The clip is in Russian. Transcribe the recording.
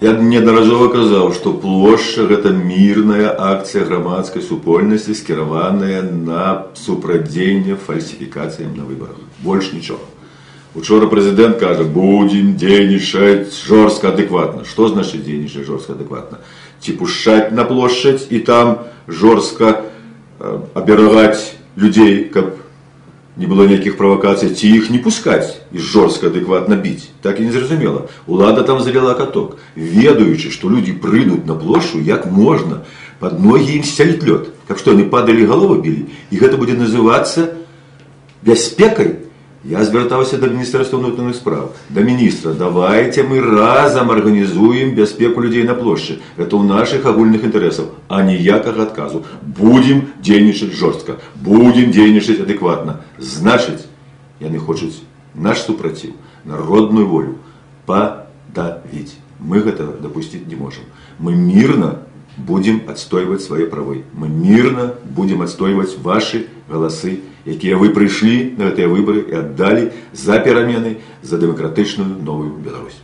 Я неаднаразова казаў, што плошча гэта мірная акцыя грамадскай супольнасці, скіраваная на супрадзенне фальсіфікацыям на выбарах. Больш нічога. Учора прэзідэнт кажа, будзем дзейнічаць жорстка адэкватна. Што значыць дзейнічаць жорстка адэкватна? Ці пушчаць на плошчаць і там жорстка э, аберагаць людзей, каб не было ніякіх правакацый ці іх не пускаць і жорстка адэкватна біць так і не зразумела улада там завяла каток ведаючы што людзі прыйдуць на плошчу як можна под ногі ім сцяліць лёд каб што яны падалі галовы білі і гэта будзе называцца бяспекай я звяртаўся да міністэрства ўнутраных справ да міністра давайте мы разам арганізуем бяспеку людзей на плошчы это ў наших агульных інтарэсаў а ніякага адказу будем дзейнічаць жорстка будем дзейнічаць адэкватна значыць яны хочуць наш супраціў народную волю падавіць мы гэта дапусціць не можам мы мирно будем отстойваць свае правы мы мирно будем отстойваць ваши галасы якія вы прыйшлі на гэтыя выбары і аддалі за перамены за дэмакратычную новую Беларусь